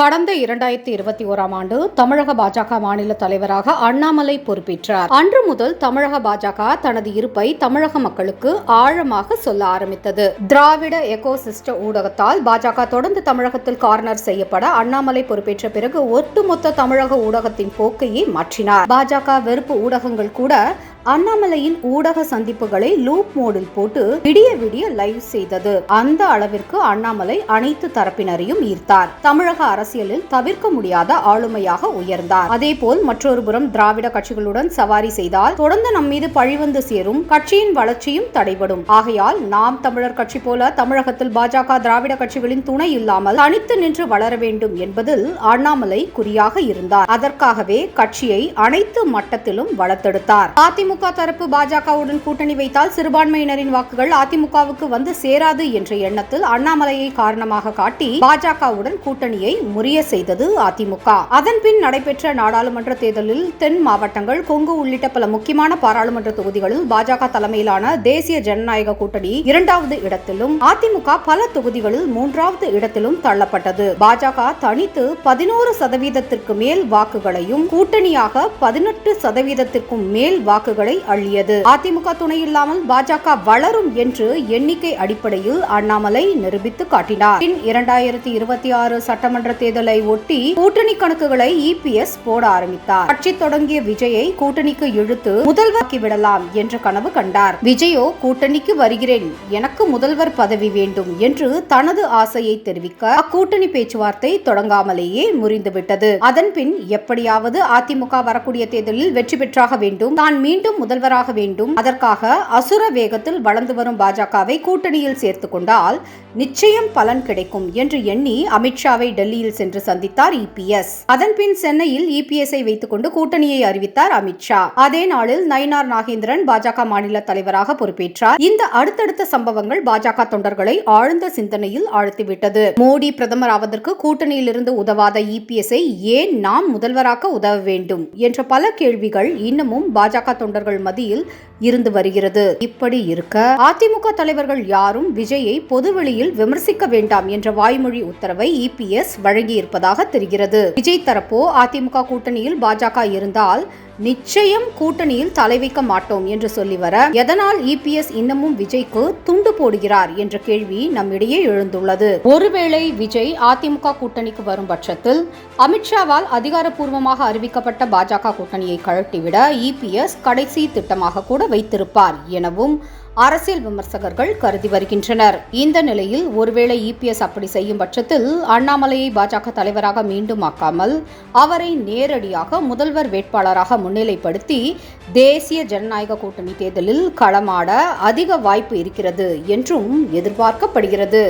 கடந்த இரண்டாயிரத்தி இருபத்தி ஓராம் ஆண்டு தமிழக பாஜக மாநில தலைவராக அண்ணாமலை பொறுப்பேற்றார். அன்று முதல் தமிழக பாஜக தனது இருப்பை தமிழக மக்களுக்கு ஆழமாக சொல்ல ஆரம்பித்தது. திராவிட எகோசிஸ்ட ஊடகத்தால் பாஜக தொடர்ந்து தமிழகத்தில் கார்னர் செய்யப்பட அண்ணாமலை பொறுப்பேற்ற பிறகு ஒட்டுமொத்த தமிழக ஊடகத்தின் போக்கையே மாற்றினார். பாஜக வெறுப்பு ஊடகங்கள் கூட அண்ணாமலையின் ஊடக சந்திப்புகளை லூப் மோடில் போட்டு விடிய விடிய லைவ் செய்தது. அந்த அளவிற்கு அண்ணாமலை அனைத்து தரப்பினரையும் ஈர்த்தார். தமிழக அரசியலில் தவிர்க்க முடியாத ஆளுமையாக உயர்ந்தார். அதேபோல் மற்றொரு புறம் திராவிட கட்சிகளுடன் சவாரி செய்தால் தொடர்ந்து நம் மீது பழிவந்து சேரும் கட்சியின் வளர்ச்சியும் தடைபடும். ஆகையால் நாம் தமிழர் கட்சி போல தமிழகத்தில் பாஜக திராவிட கட்சிகளின் துணை இல்லாமல் தனித்து நின்று வளர வேண்டும் என்பதில் அண்ணாமலை குறியாக இருந்தார். அதற்காகவே கட்சியை அனைத்து மட்டத்திலும் வளர்த்தெடுத்தார். அதிமுக தரப்பு பாஜகவுடன் கூட்டணி வைத்தால் சிறுபான்மையினரின் வாக்குகள் அதிமுகவுக்கு வந்து சேராது என்ற எண்ணத்தில் அண்ணாமலையை காரணமாக காட்டி பாஜகவுடன் கூட்டணியை முறிய செய்தது அதிமுக. அதன் பின் நடைபெற்ற நாடாளுமன்ற தேர்தலில் தென் மாவட்டங்கள் கொங்கு உள்ளிட்ட பல முக்கியமான பாராளுமன்ற தொகுதிகளில் பாஜக தலைமையிலான தேசிய ஜனநாயக கூட்டணி இரண்டாவது இடத்திலும் அதிமுக பல தொகுதிகளில் மூன்றாவது இடத்திலும் தள்ளப்பட்டது. பாஜக தனித்து பதினோரு சதவீதத்திற்கு மேல் வாக்குகளையும் கூட்டணியாக பதினெட்டு சதவீதத்திற்கும் மேல் வாக்குகளை அள்ளியது. அதிமுக துணை இல்லாமல் பாஜக வளரும் என்று எண்ணிக்கை அடிப்படையில் அண்ணாமலை நிரூபித்து காட்டினார். பின் இரண்டாயிரத்தி இருபத்தி ஆறு சட்டமன்ற தேர்தலை ஒட்டி கூட்டணி கணக்குகளை இபிஎஸ் போட ஆரம்பித்தார். கட்சி தொடங்கிய விஜயை கூட்டணிக்கு இழுத்து முதல்வராக்கி விடலாம் என்ற கனவு கண்டார். விஜயோ கூட்டணிக்கு வருகிறேன் எனக்கு முதல்வர் பதவி வேண்டும் என்று தனது ஆசையை தெரிவிக்க அக்கூட்டணி பேச்சுவார்த்தை தொடங்காமலேயே முறிந்துவிட்டது. அதன் பின் எப்படியாவது அதிமுக வரக்கூடிய தேர்தலில் வெற்றி பெற்றாக வேண்டும். தான் மீண்டும் முதல்வராக வேண்டும். அதற்காக அசுர வேகத்தில் வளர்ந்து வரும் பாஜகவை கூட்டணியில் சேர்த்து கொண்டால் நிச்சயம் பலன் கிடைக்கும் என்று எண்ணி அமித்ஷாவை டெல்லியில் சென்று சந்தித்தார் இபிஎஸ் அதன்பின் சென்னையில் இபிஎஸ்ஐ வைத்துக் கொண்டு கூட்டணியை அறிவித்தார் அமித்ஷா. அதே நாளில் நயினார் நாகேந்திரன் பாஜக மாநில தலைவராக பொறுப்பேற்றார். இந்த அடுத்தடுத்த சம்பவங்கள் பாஜக தொண்டர்களை ஆழ்ந்த சிந்தனையில் ஆழ்த்திவிட்டது. மோடி பிரதமர் ஆவதற்கு கூட்டணியில் இருந்து உதவாத இபிஎஸ்ஐ ஏன் நாம் முதல்வராக உதவ வேண்டும்? என்ற பல கேள்விகள் இன்னமும் பாஜக தொண்டர் தொண்டர்கள் மத்தியில் இருந்து வருகிறது. இப்படி இருக்க அதிமுக தலைவர்கள் யாரும் விஜயை பொதுவெளியில் விமர்சிக்க வேண்டாம் என்ற வாய்மொழி உத்தரவை இபிஎஸ் வழங்கியிருப்பதாக தெரிகிறது. விஜய் தரப்போ அதிமுக கூட்டணியில் பாஜக இருந்தால் நிச்சயம் கூட்டணியில் தலை வைக்க மாட்டோம் என்று சொல்லி வர எதனால் இபிஎஸ் இன்னமும் விஜய்க்கு துண்டு போடுகிறார் என்ற கேள்வி நம்மிடையே எழுந்துள்ளது. ஒருவேளை விஜய் அதிமுக கூட்டணிக்கு வரும் பட்சத்தில் அமித்ஷாவால் அதிகாரப்பூர்வமாக அறிவிக்கப்பட்ட பாஜக கூட்டணியை கழட்டிவிட இபிஎஸ் கடைசி திட்டமாக கூட வைத்திருப்பார் எனவும் அரசியல் விமர்சகர்கள் கருதி வருகின்றனர். இந்த நிலையில் ஒருவேளை இபிஎஸ் அப்படி செய்யும் பட்சத்தில் அண்ணாமலையை பாஜக தலைவராக மீண்டும் ஆக்காமல் அவரை நேரடியாக முதல்வர் வேட்பாளராக முன்னிலைப்படுத்தி தேசிய ஜனநாயக கூட்டணி தேர்தலில் களமாட அதிக வாய்ப்பு இருக்கிறது என்றும் எதிர்பார்க்கப்படுகிறது.